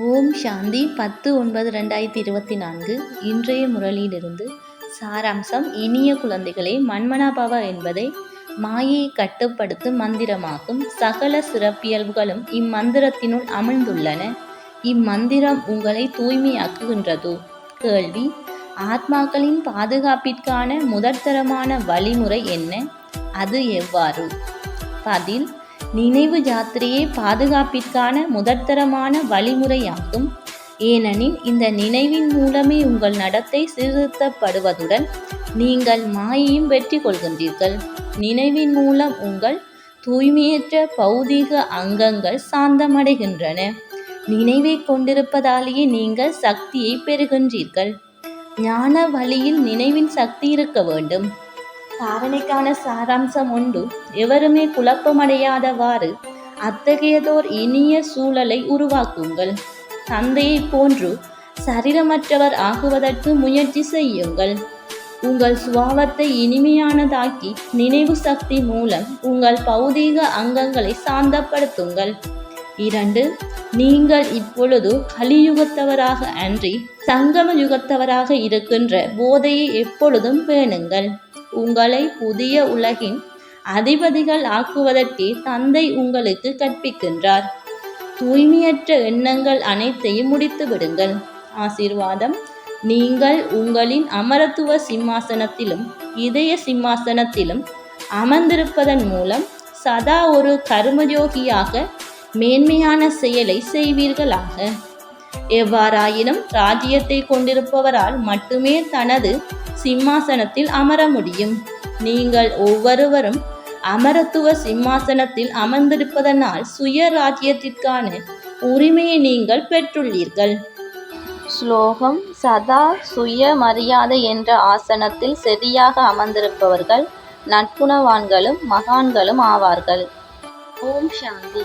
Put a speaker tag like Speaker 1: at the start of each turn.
Speaker 1: ஓம் சாந்தி பத்து ஒன்பது ரெண்டாயிரத்தி இருபத்தி நான்கு. இன்றைய முரளியிலிருந்து சாராம்சம். இனிய குழந்தைகளே மன்மனாபவ என்பதை மாயை கட்டுப்படுத்தும் மந்திரமாகும். சகல சிறப்பியல்புகளும் இம்மந்திரத்தினுள் அமிழ்ந்துள்ளன. இம்மந்திரம் உங்களை தூய்மையாக்குகின்றது. கேள்வி ஆத்மாக்களின் பாதுகாப்பிற்கான முதற்தரமான வழிமுறை என்ன? அது எவ்வாறு? பதில் நினைவு யாத்திரையே பாதுகாப்பிற்கான முதற்தரமான வழிமுறையாகும். ஏனெனில் இந்த நினைவின் மூலமே உங்கள் நடத்தை சீர்திருத்தப்படுவதுடன் நீங்கள் மாயையும் வெற்றி கொள்கின்றீர்கள். நினைவின் மூலம் உங்கள் தூய்மையற்ற பௌதீக அங்கங்கள் சாந்தமடைகின்றன. நினைவை கொண்டிருப்பதாலேயே நீங்கள் சக்தியை பெறுகின்றீர்கள். ஞான வழியில் நினைவின் சக்தி இருக்க வேண்டும். தாரணைக்கான சாராம்சம் உண்டு எவருமே குழப்பமடையாதவாறு அத்தகையதோர் இனிய சூழலை உருவாக்குங்கள் தந்தையைப் போன்று சரீரமற்றவர் ஆகுவதற்கு முயற்சி செய்யுங்கள் உங்கள் சுபாவத்தை இனிமையானதாக்கி நினைவு சக்தி மூலம் உங்கள் பௌதீக அங்கங்களை சாந்தப்படுத்துங்கள் இரண்டு நீங்கள் இப்பொழுது கலியுகத்தவராக அன்றி சங்கம யுகத்தவராக இருக்கின்ற போதையை எப்பொழுதும் பேணுங்கள் உங்களை புதிய உலகின் அதிபதிகள் ஆக்குவதற்கே தந்தை உங்களுக்கு கற்பிக்கின்றார். தூய்மையற்ற எண்ணங்கள் அனைத்தையும் முடித்து விடுங்கள். ஆசீர்வாதம். நீங்கள் உங்களின் அமரத்துவ சிம்மாசனத்திலும் இதய சிம்மாசனத்திலும் அமர்ந்திருப்பதன் மூலம் சதா ஒரு கர்மயோகியாக மேன்மையான செயலை செய்வீர்களாக. எவ்வாறாயினும் ராஜ்யத்தை கொண்டிருப்பவரால் மட்டுமே தனது சிம்மாசனத்தில் அமர முடியும். நீங்கள் ஒவ்வொருவரும் அமரத்துவ சிம்மாசனத்தில் அமர்ந்திருப்பதனால் சுய ராஜ்யத்திற்கான உரிமையை நீங்கள் பெற்றுள்ளீர்கள். ஸ்லோகம் சதா சுய மரியாதை என்ற ஆசனத்தில் சரியாக அமர்ந்திருப்பவர்கள் நட்புணவான்களும் மகான்களும் ஆவார்கள். ஓம் சாந்தி.